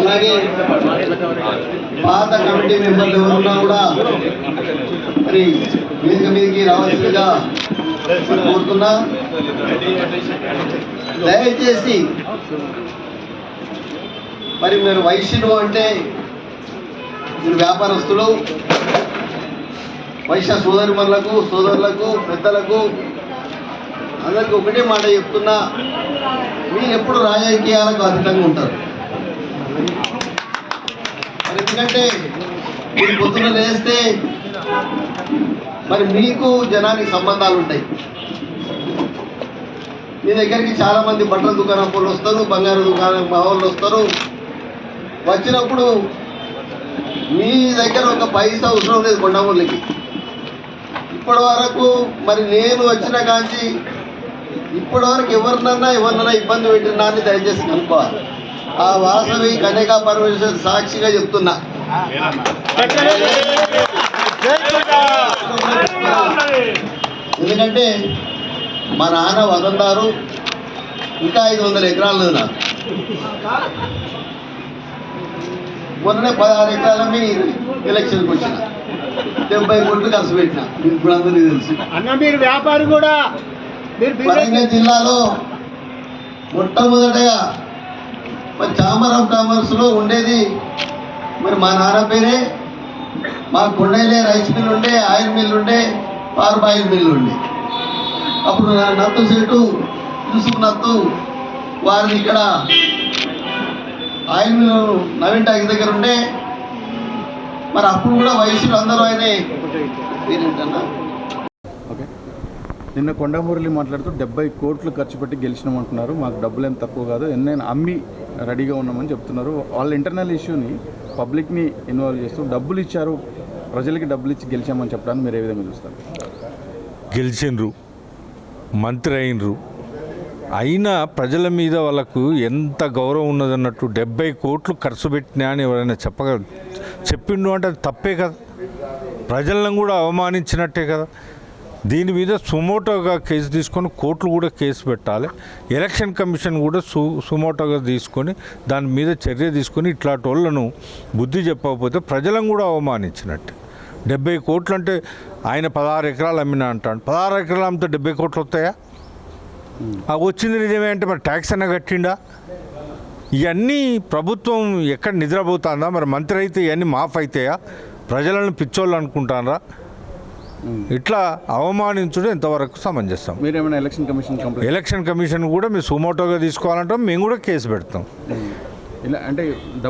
అలాగే పాత కమిటీ మెంబర్లు ఎవరున్నా కూడా మరి వేదిక మీదకి రావాల్సిందిగా కోరుతున్నా. దయచేసి మరి మీరు వైశ్యులు అంటే మీరు వ్యాపారస్తులు వైశ్య సోదరిమణులకు సోదరులకు పెద్దలకు అందరికీ ఒకటే మాట చెప్తున్నా మీరు ఎప్పుడు రాజకీయాలకు అతీతంగా ఉంటారు. ఎందుకంటే మీరు పొద్దున లేస్తే మరి మీకు జనానికి సంబంధాలు ఉంటాయి. మీ దగ్గరికి చాలా మంది బట్టల దుకాణం వాళ్ళు వస్తారు బంగారు దుకాణం వాళ్ళు వస్తారు. వచ్చినప్పుడు మీ దగ్గర ఒక పైసా అవసరం లేదు కొండమూలికి ఇప్పటి వరకు మరి నేను వచ్చిన కాంచి ఇప్పటి వరకు ఎవరినన్నా ఎవరినన్నా ఇబ్బంది పెట్టినా అని దయచేసి కనుక్కోవాలి. ఆ వాసవి కన్యకా పరమేశ్వర సాక్షిగా చెప్తున్నా. ఎందుకంటే మా నాన్న వదందారు ఇంకా ఐదు వందల ఎకరాలు నాకు మొన్ననే పదహారు ఎకరాల మీ ఎలక్షన్కి వచ్చిన. డెబ్బై కోట్లు ఖర్చు పెట్టిన. ఇప్పుడు అందరికీ తెలుసు. అన్న మీరు వ్యాపారి కూడా. జిల్లాలో మొట్టమొదటగా మరి ఛాంబర్ ఆఫ్ కామర్స్లో ఉండేది. మరి మా నాన్న పేరే. మా కొండలే రైస్ మిల్ ఉండే ఆయిల్ మిల్ ఉండే పార్బ్ ఆయిల్ మిల్ ఉండే. అప్పుడు నత్తు సెట్టు యూసుఫ్ నత్తు వారిని ఇక్కడ ఆయిల్ మిల్ నవీన్ టాకి దగ్గర ఉండే. మరి అప్పుడు కూడా వయసులు అందరూ ఆయన. పేరేంటన్నా ఓకే. నిన్న కొండమురళి మాట్లాడుతూ డెబ్బై కోట్లు ఖర్చు పెట్టి గెలిచినామంటున్నారు. మాకు డబ్బులు ఏం తక్కువ కాదు. ఎన్నైనా అమ్మి రెడీగా ఉన్నామని చెప్తున్నారు. వాళ్ళ ఇంటర్నల్ ఇష్యూని పబ్లిక్ని ఇన్వాల్వ్ చేస్తూ డబ్బులు ఇచ్చారు. ప్రజలకి డబ్బులు ఇచ్చి గెలిచామని చెప్పడానికి మీరు ఏ విధంగా చూస్తారు? గెలిచిండ్రు. మంత్రి అయినరు. అయినా ప్రజల మీద వాళ్ళకు ఎంత గౌరవం ఉన్నదన్నట్టు డెబ్బై కోట్లు ఖర్చు పెట్టినా అని ఎవరైనా చెప్పగ చెప్పిండు అంటే అది తప్పే కదా. ప్రజలను కూడా అవమానించినట్టే కదా. దీని మీద సుమోటోగా కేసు తీసుకొని కోర్టులు కూడా కేసు పెట్టాలి. ఎలక్షన్ కమిషన్ కూడా సు సుమోటోగా తీసుకొని దాని మీద చర్య తీసుకొని ఇట్లాంటి వాళ్ళను బుద్ధి చెప్పకపోతే ప్రజలను కూడా అవమానించినట్టు. డెబ్బై కోట్లు అంటే ఆయన పదహారు ఎకరాలు అమ్మినా అంటాడు. పదహారు ఎకరాలు అమ్మితే డెబ్బై కోట్లు వస్తాయా? ఆ వచ్చింది నిజమే అంటే మరి ట్యాక్స్ అన్న కట్టిండా? ఇవన్నీ ప్రభుత్వం ఎక్కడ నిద్రపోతుందా? మరి మంత్రి అయితే ఇవన్నీ మాఫ్ అవుతాయా ప్రజలను పిచ్చోళ్ళు అనుకుంటారా ఇట్లా అవమానించడం ఎంతవరకు సమంజసం? Election commission complaint election commission కూడా మీరు సుమోటోగా తీసుకోవాలంటే మేము కూడా కేసు పెడతాం. ఇలా అంటే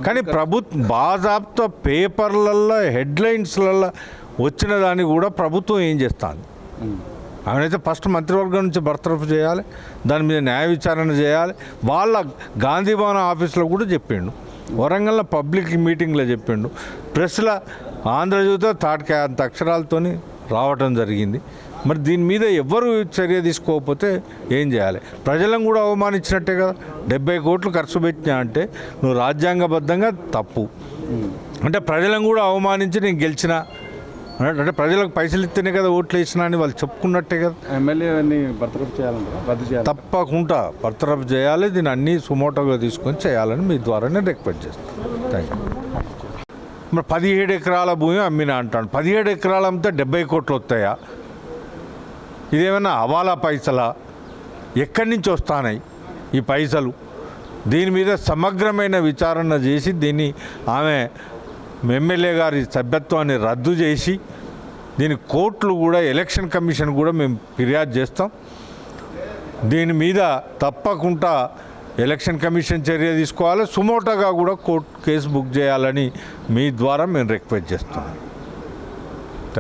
కానీ ప్రభుత్వ బాజాబ్తా పేపర్లల్లో హెడ్లైన్స్లలో వచ్చిన దాన్ని కూడా ప్రభుత్వం ఏం చేస్తాను ఆమెనైతే ఫస్ట్ మంత్రివర్గం నుంచి బర్తరఫ్ చేయాలి దాని మీద న్యాయ విచారణ చేయాలి. వాళ్ళ గాంధీ భవన్ ఆఫీస్లో కూడా చెప్పిండు. వరంగల్లో పబ్లిక్ మీటింగ్లో చెప్పిండు. ప్రెస్లో ఆంధ్రజ్యోతిలో తాటికాయ అంత అక్షరాలతోని రావటం జరిగింది. మరి దీని మీద ఎవ్వరు చర్య తీసుకోకపోతే ఏం చేయాలి? ప్రజలను కూడా అవమానించినట్టే కదా. డెబ్బై కోట్లు ఖర్చు పెట్టినా అంటే నువ్వు రాజ్యాంగబద్ధంగా తప్పు. అంటే ప్రజలను కూడా అవమానించి నేను గెలిచిన. అంటే ప్రజలకు పైసలు ఇస్తేనే కదా ఓట్లు వేసినా అని వాళ్ళు చెప్పుకున్నట్టే కదా. ఎమ్మెల్యేని బర్తరఫ్ చేయాలి తప్పకుండా బర్తరఫ్ చేయాలి. దీన్ని అన్నీ సుమోటోగా తీసుకొని చేయాలని మీ ద్వారా నేను రిక్వెస్ట్ చేస్తాను. థ్యాంక్ యూ మరి పదిహేడు ఎకరాల భూమి అమ్మినా అంటాను. పదిహేడు ఎకరాలు అమ్మితే డెబ్బై కోట్లు వస్తాయా? ఇదేమైనా అవాలా పైసలా? ఎక్కడి నుంచి వస్తానాయి ఈ పైసలు? దీని మీద సమగ్రమైన విచారణ చేసి దీన్ని ఆమె ఎమ్మెల్యే గారి సభ్యత్వాన్ని రద్దు చేసి దీని కోర్టులు కూడా ఎలక్షన్ కమిషన్ కూడా మేము ఫిర్యాదు చేస్తాం. దీని మీద తప్పకుండా ఎలక్షన్ కమిషన్ చర్య తీసుకోవాలి. సుమోటోగా కూడా కోర్టు కేసు బుక్ చేయాలని మీ ద్వారా మేము రిక్వెస్ట్ చేస్తున్నాం.